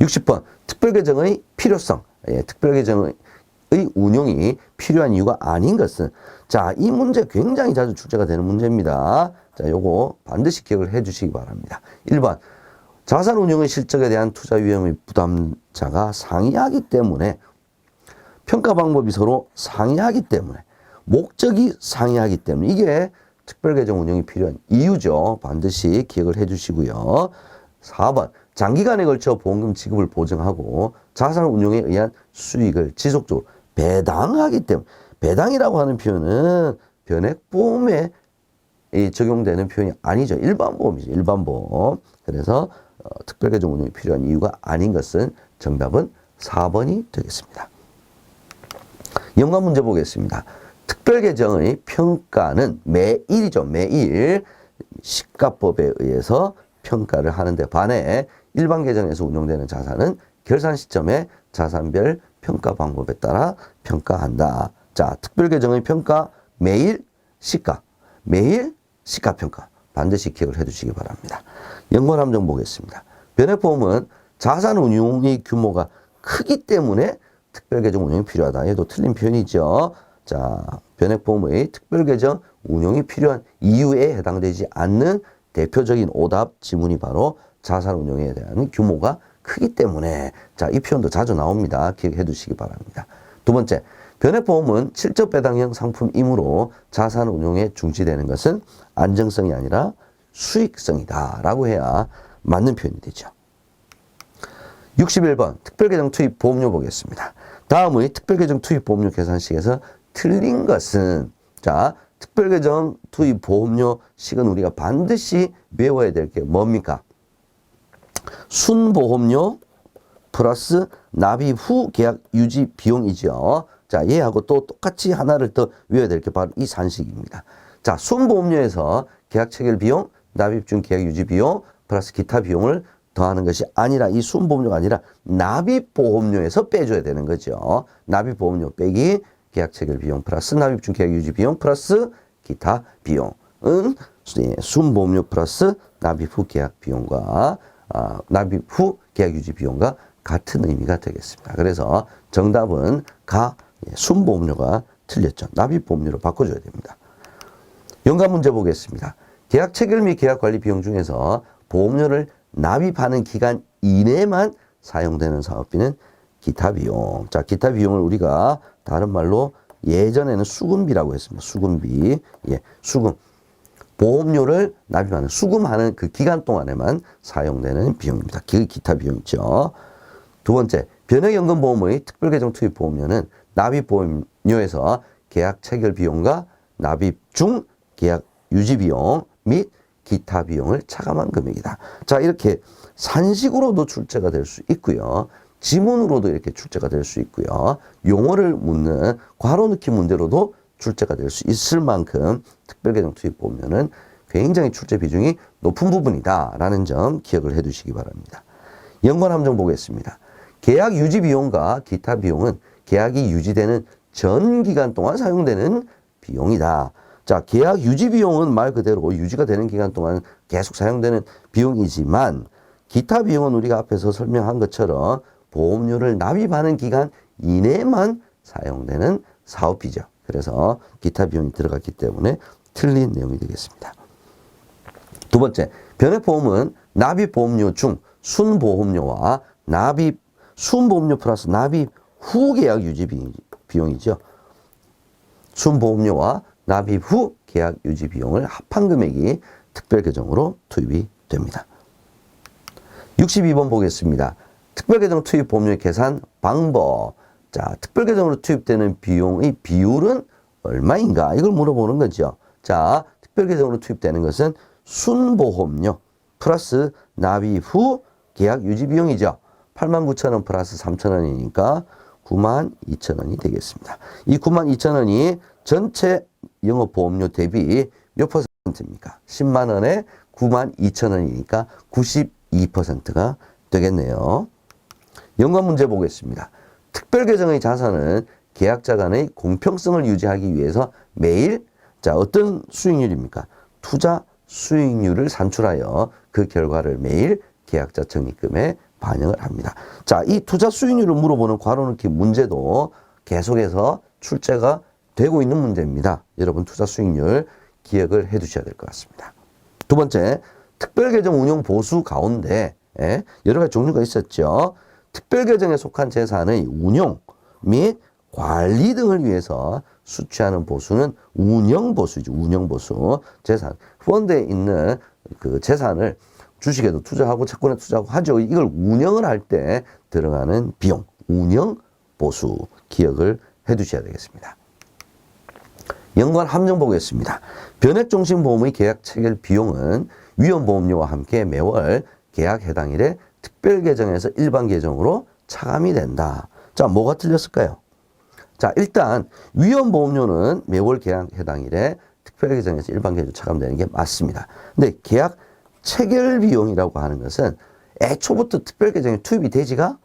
60번 특별계정의 필요성. 예, 특별계정의 운용이 필요한 이유가 아닌 것은 자, 이 문제 굉장히 자주 출제가 되는 문제입니다. 자, 요거 반드시 기억을 해 주시기 바랍니다. 1번 자산 운용의 실적에 대한 투자 위험의 부담자가 상이하기 때문에 평가 방법이 서로 상이하기 때문에 목적이 상이하기 때문에 이게 특별계정 운영이 필요한 이유죠. 반드시 기억을 해 주시고요. 4번 장기간에 걸쳐 보험금 지급을 보증하고 자산 운용에 의한 수익을 지속적으로 배당하기 때문에 배당이라고 하는 표현은 변액보험에 이 적용되는 표현이 아니죠. 일반 보험이죠. 일반 보험. 그래서 어, 특별계정 운용이 필요한 이유가 아닌 것은 정답은 4번이 되겠습니다. 연관 문제 보겠습니다. 특별계정의 평가는 매일이죠. 매일 시가법에 의해서 평가를 하는데 반해 일반 계정에서 운용되는 자산은 결산 시점에 자산별 평가 방법에 따라 평가한다. 자, 특별 계정의 평가 매일 시가, 매일 시가 평가 반드시 기억을 해 두시기 바랍니다. 연관 함정 보겠습니다. 변액보험은 자산 운용의 규모가 크기 때문에 특별 계정 운영이 필요하다. 얘도 틀린 표현이죠. 자, 변액보험의 특별 계정 운용이 필요한 이유에 해당되지 않는 대표적인 오답 지문이 바로 자산 운용에 대한 규모가 크기 때문에 자, 이 표현도 자주 나옵니다. 기억해 두시기 바랍니다. 두 번째, 변액보험은 실적 배당형 상품이므로 자산 운용에 중시되는 것은 안정성이 아니라 수익성이다. 라고 해야 맞는 표현이 되죠. 61번 특별계정 투입 보험료 보겠습니다. 다음의 특별계정 투입 보험료 계산식에서 틀린 것은 자 특별계정 투입 보험료 식은 우리가 반드시 외워야 될 게 뭡니까? 순보험료 플러스 납입 후 계약 유지 비용이죠. 자, 얘하고 또 똑같이 하나를 더 외워야 될 게 바로 이 산식입니다. 자, 순보험료에서 계약 체결 비용, 납입 중 계약 유지 비용 플러스 기타 비용을 더하는 것이 아니라 이 순보험료가 아니라 납입보험료에서 빼줘야 되는 거죠. 납입보험료 빼기 계약 체결 비용 플러스 납입 중 계약 유지 비용 플러스 기타 비용은 순보험료 플러스 납입 후 계약 비용과 아, 납입 후 계약 유지 비용과 같은 의미가 되겠습니다. 그래서 정답은 가 예, 순보험료가 틀렸죠. 납입보험료로 바꿔줘야 됩니다. 연관 문제 보겠습니다. 계약 체결 및 계약 관리 비용 중에서 보험료를 납입하는 기간 이내만 사용되는 사업비는 기타 비용. 자, 기타 비용을 우리가 다른 말로 예전에는 수금비라고 했습니다. 수금비. 예, 수금. 보험료를 납입하는, 수금하는 그 기간 동안에만 사용되는 비용입니다. 그 기타 비용이죠. 두 번째, 변액연금보험의 특별계정 투입 보험료는 납입보험료에서 계약 체결 비용과 납입 중 계약 유지 비용 및 기타 비용을 차감한 금액이다. 자, 이렇게 산식으로도 출제가 될 수 있고요. 지문으로도 이렇게 출제가 될 수 있고요. 용어를 묻는 괄호 넣기 문제로도 출제가 될 수 있을 만큼 특별계정 투입 보면은 굉장히 출제 비중이 높은 부분이다라는 점 기억을 해 두시기 바랍니다. 연관 함정 보겠습니다. 계약 유지 비용과 기타 비용은 계약이 유지되는 전 기간 동안 사용되는 비용이다. 자, 계약 유지 비용은 말 그대로 유지가 되는 기간 동안 계속 사용되는 비용이지만 기타 비용은 우리가 앞에서 설명한 것처럼 보험료를 납입하는 기간 이내만 사용되는 사업비죠. 그래서 기타 비용이 들어갔기 때문에 틀린 내용이 되겠습니다. 두 번째, 변액보험은 납입보험료 중 순보험료와 납입, 순보험료 플러스 납입 후 계약 유지 비용이죠. 순보험료와 납입 후 계약 유지 비용을 합한 금액이 특별 계정으로 투입이 됩니다. 62번 보겠습니다. 특별 계정 투입 보험료 계산 방법. 자, 특별 계정으로 투입되는 비용의 비율은 얼마인가? 이걸 물어보는 거죠. 자, 특별 계정으로 투입되는 것은 순보험료 플러스 납입 후 계약 유지 비용이죠. 89,000원 플러스 3,000원이니까 92,000원이 되겠습니다. 이 92,000원이 전체 영업 보험료 대비 몇 퍼센트입니까? 10만 원에 92,000원이니까 92%가 되겠네요. 연관 문제 보겠습니다. 특별계정의 자산은 계약자 간의 공평성을 유지하기 위해서 매일 자 어떤 수익률입니까? 투자 수익률을 산출하여 그 결과를 매일 계약자 적립금에 반영을 합니다. 자, 이 투자 수익률을 물어보는 괄호넣기 문제도 계속해서 출제가 되고 있는 문제입니다. 여러분 투자 수익률 기억을 해 두셔야 될 것 같습니다. 두 번째, 특별계정 운용 보수 가운데 예, 여러 가지 종류가 있었죠. 특별계정에 속한 재산의 운용 및 관리 등을 위해서 수취하는 보수는 운영보수죠. 운영보수. 재산. 펀드에 있는 그 재산을 주식에도 투자하고 채권에 투자하고 하죠. 이걸 운영을 할 때 들어가는 비용. 운영보수. 기억을 해 두셔야 되겠습니다. 연관 함정 보겠습니다. 변액종신보험의 계약 체결 비용은 위험보험료와 함께 매월 계약 해당일에 특별 계정에서 일반 계정으로 차감이 된다. 자, 뭐가 틀렸을까요? 자, 일단 위험보험료는 매월 계약 해당일에 특별 계정에서 일반 계정 차감되는 게 맞습니다. 근데 계약 체결 비용이라고 하는 것은 애초부터 특별 계정에 투입이 되지가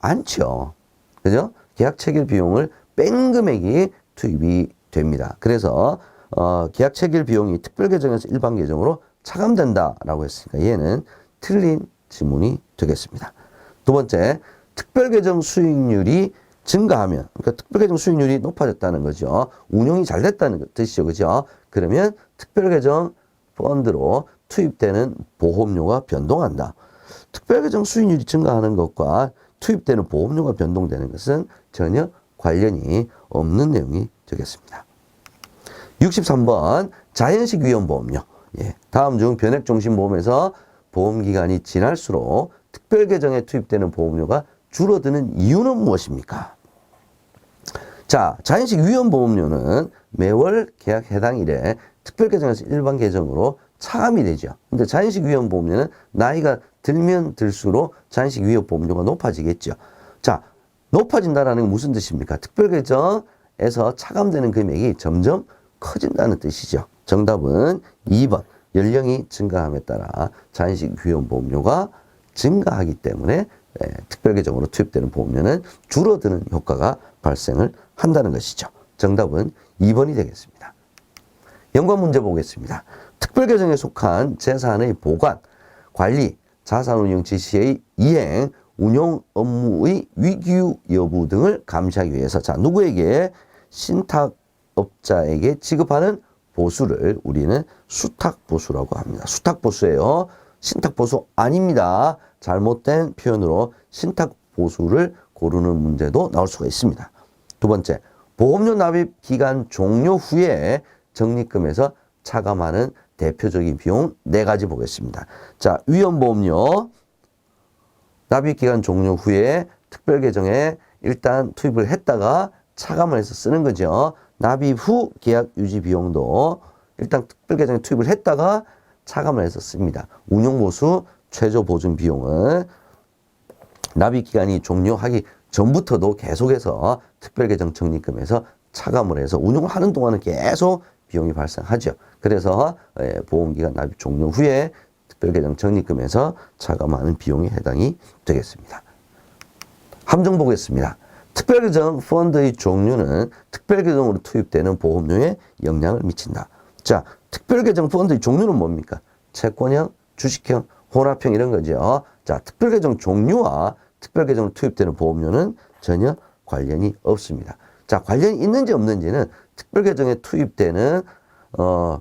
않죠. 그죠? 계약 체결 비용을 뺀 금액이 투입이 됩니다. 그래서 어, 계약 체결 비용이 특별 계정에서 일반 계정으로 차감된다라고 했으니까 얘는 틀린 지문이 되겠습니다. 두 번째, 특별계정 수익률이 증가하면, 그러니까 특별계정 수익률이 높아졌다는 거죠. 운용이 잘 됐다는 뜻이죠. 그죠? 그러면 특별계정 펀드로 투입되는 보험료가 변동한다. 특별계정 수익률이 증가하는 것과 투입되는 보험료가 변동되는 것은 전혀 관련이 없는 내용이 되겠습니다. 63번 자연식 위험보험료. 예, 다음 중 변액종신보험에서 보험 기간이 지날수록 특별 계정에 투입되는 보험료가 줄어드는 이유는 무엇입니까? 자, 자연식 위험 보험료는 매월 계약 해당일에 특별 계정에서 일반 계정으로 차감이 되죠. 근데 자연식 위험 보험료는 나이가 들면 들수록 자연식 위험 보험료가 높아지겠죠. 자, 높아진다라는 건 무슨 뜻입니까? 특별 계정에서 차감되는 금액이 점점 커진다는 뜻이죠. 정답은 2번. 연령이 증가함에 따라 자연식 위험 보험료가 증가하기 때문에 예, 특별 계정으로 투입되는 보험료는 줄어드는 효과가 발생을 한다는 것이죠. 정답은 2번이 되겠습니다. 연관 문제 보겠습니다. 특별 계정에 속한 재산의 보관, 관리, 자산운용 지시의 이행, 운용 업무의 위규 여부 등을 감시하기 위해서 자 누구에게 신탁업자에게 지급하는 보수를 우리는 수탁 보수라고 합니다. 수탁 보수예요. 신탁 보수 아닙니다. 잘못된 표현으로 신탁 보수를 고르는 문제도 나올 수가 있습니다. 두 번째, 보험료 납입 기간 종료 후에 적립금에서 차감하는 대표적인 비용 네 가지 보겠습니다. 자, 위험보험료 납입 기간 종료 후에 특별 계정에 일단 투입을 했다가 차감을 해서 쓰는 거죠. 납입 후 계약 유지 비용도 일단 특별 계정에 투입을 했다가 차감을 씁니다. 운용보수 최저 보증 비용은 납입 기간이 종료하기 전부터도 계속해서 특별 계정 적립금에서 차감을 해서 운용을 하는 동안은 계속 비용이 발생하죠. 그래서 예, 보험기간 납입 종료 후에 특별계정 적립금에서 차감하는 비용에 해당이 되겠습니다. 함정 보겠습니다. 특별계정 펀드의 종류는 특별계정으로 투입되는 보험료에 영향을 미친다. 자, 특별계정 펀드의 종류는 뭡니까? 채권형, 주식형, 혼합형 이런 거죠. 자, 특별계정 종류와 특별계정으로 투입되는 보험료는 전혀 관련이 없습니다. 자, 관련이 있는지 없는지는 특별계정에 투입되는 어,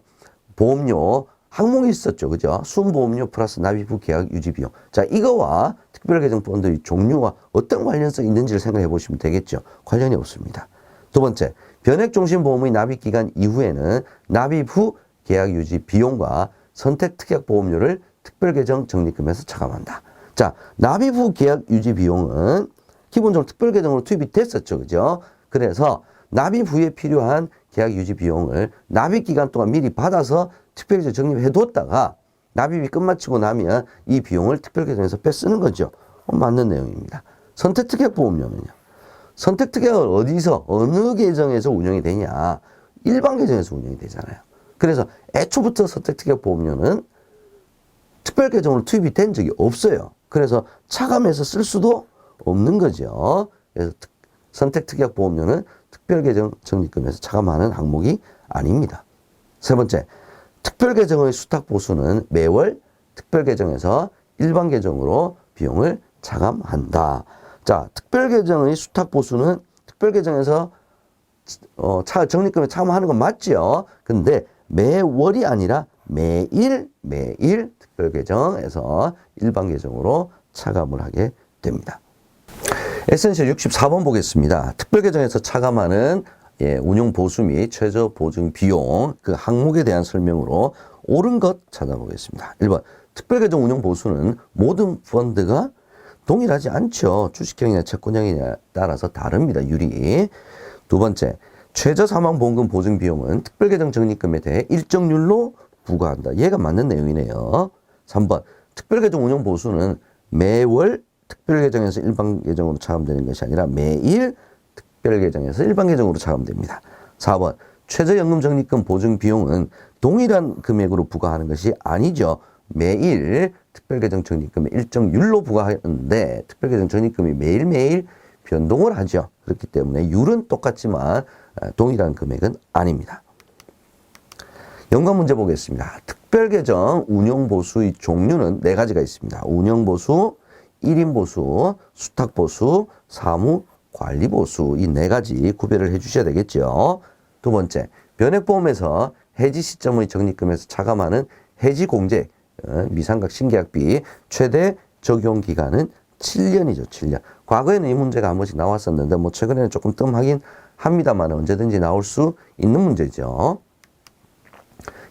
보험료 항목이 있었죠. 그죠? 순보험료 플러스 납입 후 계약 유지 비용. 자, 이거와 특별계정 펀드의 종류와 어떤 관련성이 있는지를 생각해 보시면 되겠죠. 관련이 없습니다. 두 번째, 변액종신보험의 납입 기간 이후에는 납입 후 계약 유지 비용과 선택 특약 보험료를 특별계정 적립금에서 차감한다. 자, 납입 후 계약 유지 비용은 기본적으로 특별계정으로 투입이 됐었죠. 그죠? 그래서 납입 후에 필요한 계약 유지 비용을 납입 기간 동안 미리 받아서 특별계정 적립해 뒀다가 납입이 끝마치고 나면 이 비용을 특별계정에서 빼 쓰는 거죠. 어, 맞는 내용입니다. 선택특약 보험료는요. 선택특약을 어디서 어느 계정에서 운영이 되냐. 일반 계정에서 운영이 되잖아요. 그래서 애초부터 선택특약 보험료는 특별 계정으로 투입이 된 적이 없어요. 그래서 차감해서 쓸 수도 없는 거죠. 그래서 선택 특약 보험료는 특별 계정 적립금에서 차감하는 항목이 아닙니다. 세 번째, 특별 계정의 수탁 보수는 매월 특별 계정에서 일반 계정으로 비용을 차감한다. 자, 특별 계정의 수탁 보수는 특별 계정에서 어, 차, 적립금에 참여하는 건 맞지요. 근데 매월이 아니라 매일, 매일 특별 계정에서 일반 계정으로 차감을 하게 됩니다. 에센셜 64번 보겠습니다. 특별 계정에서 차감하는 예, 운용 보수 및 최저 보증 비용 그 항목에 대한 설명으로 옳은 것 찾아보겠습니다. 1번 특별계정 운용 보수는 모든 펀드가 동일하지 않죠. 주식형이나 채권형이냐에 따라서 다릅니다. 유리. 두 번째, 최저 사망 보험금 보증 비용은 특별계정 적립금에 대해 일정률로 부과한다. 얘가 맞는 내용이네요. 3번, 특별계정 운용 보수는 매월 특별계정에서 일반 계정으로 차감되는 것이 아니라 매일 특 별 계정에서 일반 계정으로 차감됩니다. 4번, 최저연금 적립금 보증 비용은 동일한 금액으로 부과하는 것이 아니죠. 매일 특별계정 적립금의 일정률로 부과하는데 특별계정 적립금이 매일매일 변동을 하죠. 그렇기 때문에 율은 똑같지만 아, 동일한 금액은 아닙니다. 연관 문제 보겠습니다. 특별계정 운영보수의 종류는 네 가지가 있습니다. 운영보수, 1인 보수, 수탁 보수, 사무 관리 보수 이 네 가지 구별을 해 주셔야 되겠죠. 두 번째, 변액보험에서 해지 시점의 적립금에서 차감하는 해지 공제 어, 미상각 신계약비 최대 적용 기간은 7년이죠. 7년. 과거에는 이 문제가 한 번씩 나왔었는데 뭐 최근에는 조금 뜸하긴 합니다만 언제든지 나올 수 있는 문제죠.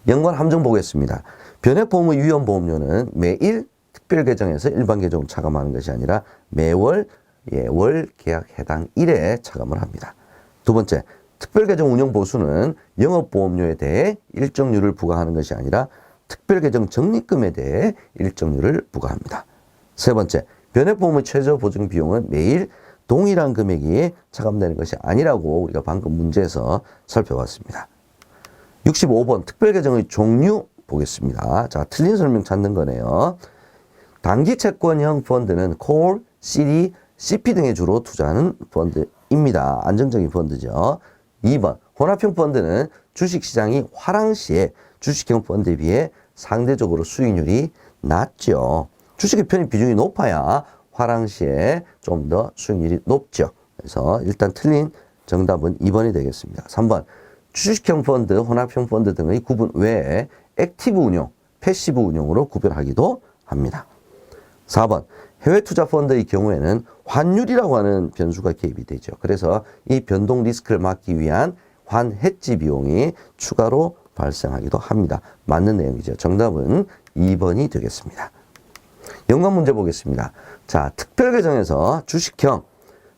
연관 함정 보겠습니다. 변액보험의 위험보험료는 매일 특별 계정에서 일반 계정으로 차감하는 것이 아니라 매월 예, 월 계약 해당 일에 차감을 합니다. 두 번째, 특별계정 운영 보수는 영업보험료에 대해 일정률을 부과하는 것이 아니라 특별계정 적립금에 대해 일정률을 부과합니다. 세 번째, 변액보험의 최저 보증 비용은 매일 동일한 금액이 차감되는 것이 아니라고 우리가 방금 문제에서 살펴봤습니다. 65번 특별계정의 종류 보겠습니다. 자, 틀린 설명 찾는 거네요. 단기 채권형 펀드는 콜, CD, CP 등에 주로 투자하는 펀드입니다. 안정적인 펀드죠. 2번 혼합형 펀드는 주식시장이 화랑 시에 주식형 펀드에 비해 상대적으로 수익률이 낮죠. 주식의 편입 비중이 높아야 화랑 시에 좀 더 수익률이 높죠. 그래서 일단 틀린 정답은 2번이 되겠습니다. 3번 주식형 펀드, 혼합형 펀드 등의 구분 외에 액티브 운용, 패시브 운용으로 구별하기도 합니다. 4번 해외 투자 펀드의 경우에는 환율이라고 하는 변수가 개입이 되죠. 그래서 이 변동 리스크를 막기 위한 환해지 비용이 추가로 발생하기도 합니다. 맞는 내용이죠. 정답은 2번이 되겠습니다. 연관 문제 보겠습니다. 자, 특별 계정에서 주식형,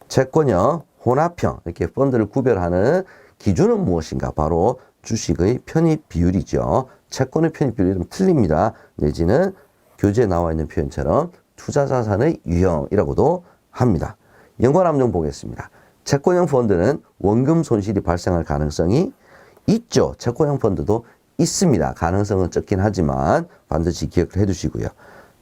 채권형, 혼합형 이렇게 펀드를 구별하는 기준은 무엇인가? 바로 주식의 편입 비율이죠. 채권의 편입 비율이 좀 틀립니다. 내지는 교재에 나와 있는 표현처럼 투자 자산의 유형이라고도 합니다. 연관 함정 보겠습니다. 채권형 펀드는 원금 손실이 발생할 가능성이 있죠. 채권형 펀드도 있습니다. 가능성은 적긴 하지만 반드시 기억을 해 두시고요.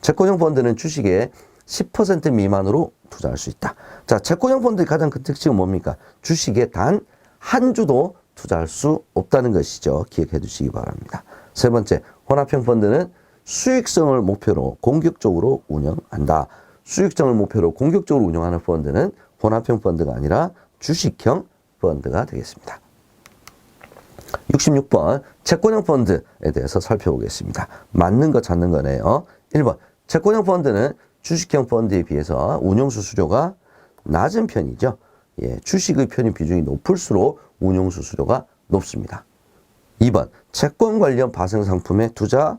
채권형 펀드는 주식의 10% 미만으로 투자할 수 있다. 자, 채권형 펀드의 가장 큰 특징은 뭡니까? 주식에 단 한 주도 투자할 수 없다는 것이죠. 기억해 두시기 바랍니다. 세 번째, 혼합형 펀드는 수익성을 목표로 공격적으로 운영한다. 수익성을 목표로 공격적으로 운영하는 펀드는 혼합형 펀드가 아니라 주식형 펀드가 되겠습니다. 66번 채권형 펀드에 대해서 살펴보겠습니다. 맞는 거 찾는 거네요. 1번 채권형 펀드는 주식형 펀드에 비해서 운용 수 수료가 낮은 편이죠. 예, 주식의 편입 비중이 높을수록 운용 수 수료가 높습니다. 2번 채권 관련 파생 상품에 투자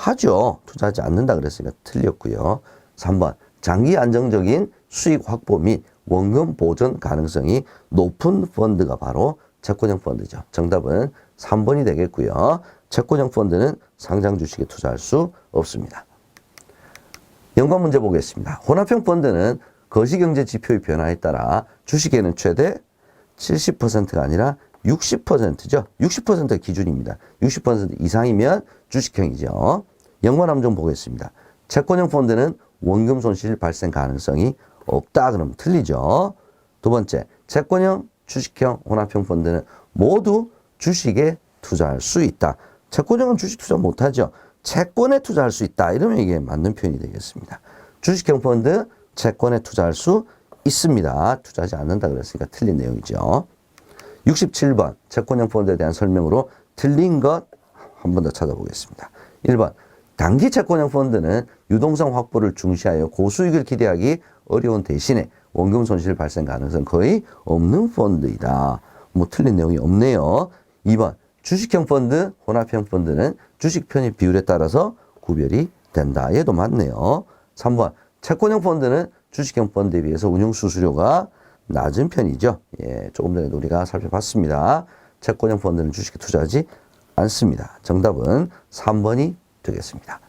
하죠. 투자하지 않는다 그랬으니까 틀렸고요. 3번 장기 안정적인 수익 확보 및 원금 보존 가능성이 높은 펀드가 바로 채권형 펀드죠. 정답은 3번이 되겠고요. 채권형 펀드는 상장 주식에 투자할 수 없습니다. 연관 문제 보겠습니다. 혼합형 펀드는 거시경제 지표의 변화에 따라 주식에는 최대 70%가 아니라 60%죠. 60%가 기준입니다. 60% 이상이면 주식형이죠. 연관 함정 보겠습니다. 채권형 펀드는 원금 손실 발생 가능성이 없다 그러면 틀리죠. 두 번째, 채권형, 주식형, 혼합형 펀드는 모두 주식에 투자할 수 있다. 채권형은 주식 투자 못하죠. 채권에 투자할 수 있다. 이러면 이게 맞는 표현이 되겠습니다. 주식형 펀드, 채권에 투자할 수 있습니다. 투자하지 않는다 그랬으니까 틀린 내용이죠. 67번 채권형 펀드에 대한 설명으로 틀린 것 한 번 더 찾아보겠습니다. 1번 단기 채권형 펀드는 유동성 확보를 중시하여 고수익을 기대하기 어려운 대신에 원금 손실 발생 가능성 거의 없는 펀드이다. 뭐 틀린 내용이 없네요. 2번 주식형 펀드, 혼합형 펀드는 주식 편입 비율에 따라서 구별이 된다. 얘도 맞네요. 3번 채권형 펀드는 주식형 펀드에 비해서 운용 수수료가 낮은 편이죠. 예, 조금 전에도 우리가 살펴봤습니다. 채권형 펀드는 주식에 투자하지 않습니다. 정답은 3번이 되겠습니다.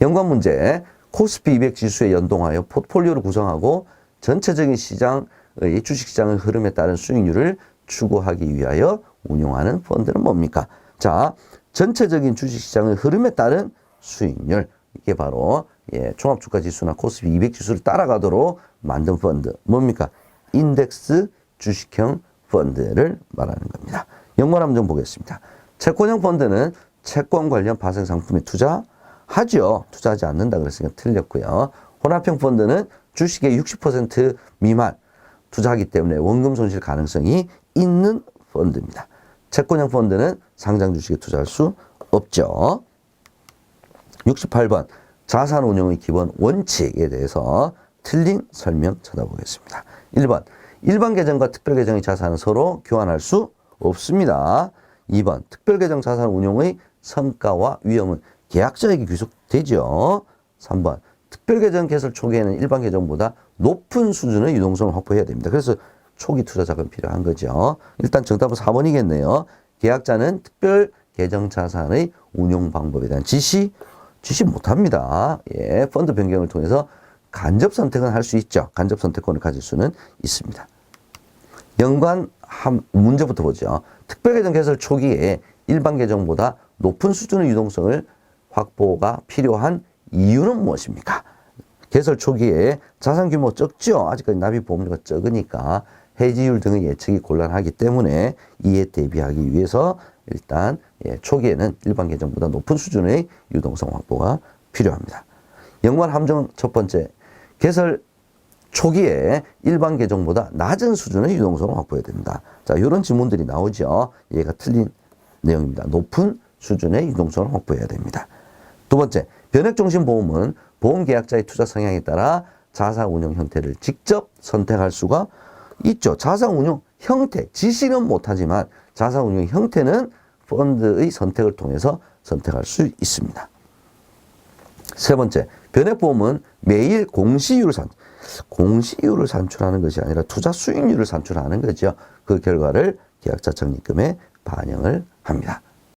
연관 문제. 코스피 200 지수에 연동하여 포트폴리오를 구성하고 전체적인 시장의 주식시장의 흐름에 따른 수익률을 추구하기 위하여 운용하는 펀드는 뭡니까? 자, 전체적인 주식시장의 흐름에 따른 수익률. 이게 바로 예, 종합주가지수나 코스피 200 지수를 따라가도록 만든 펀드. 뭡니까? 인덱스 주식형 펀드를 말하는 겁니다. 연관 함정 보겠습니다. 채권형 펀드는 채권 관련 파생 상품에 투자하죠. 투자하지 않는다 그랬으니까 틀렸고요. 혼합형 펀드는 주식의 60% 미만 투자하기 때문에 원금 손실 가능성이 있는 펀드입니다. 채권형 펀드는 상장 주식에 투자할 수 없죠. 68번 자산 운용의 기본 원칙에 대해서 틀린 설명 찾아보겠습니다. 1번 일반 계정과 특별 계정의 자산은 서로 교환할 수 없습니다. 2번 특별 계정 자산 운용의 성과와 위험은 계약자에게 귀속되죠. 3번 특별 계정 개설 초기에는 일반 계정보다 높은 수준의 유동성을 확보해야 됩니다. 그래서 초기 투자 자금 필요한 거죠. 일단 정답은 4번이겠네요. 계약자는 특별 계정 자산의 운용 방법에 대한 지시 지시 못합니다. 예, 펀드 변경을 통해서 간접 선택은 할 수 있죠. 간접 선택권을 가질 수는 있습니다. 연관 한 문제부터 보죠. 특별 계정 개설 초기에 일반 계정보다 높은 수준의 유동성을 확보가 필요한 이유는 무엇입니까? 개설 초기에 자산 규모 적죠. 아직까지 납입 보험료가 적으니까 해지율 등의 예측이 곤란하기 때문에 이에 대비하기 위해서 일단 예, 초기에는 일반 계정보다 높은 수준의 유동성 확보가 필요합니다. 연관 함정 첫 번째 개설 초기에 일반 계정보다 낮은 수준의 유동성을 확보해야 된다. 자, 이런 질문들이 나오죠. 얘가 틀린 내용입니다. 높은 수준의 유동성을 확보해야 됩니다. 두 번째, 변액종신보험은 보험 계약자의 투자 성향에 따라 자산 운용 형태를 직접 선택할 수가 있죠. 자산 운용 형태, 지시는 못하지만 자산 운용 형태는 펀드의 선택을 통해서 선택할 수 있습니다. 세 번째, 변액보험은 매일 공시율을 산, 공시율을 산출하는 것이 아니라 투자 수익률을 산출하는 거죠. 그 결과를 계약자 적립금에 반영을 합니다.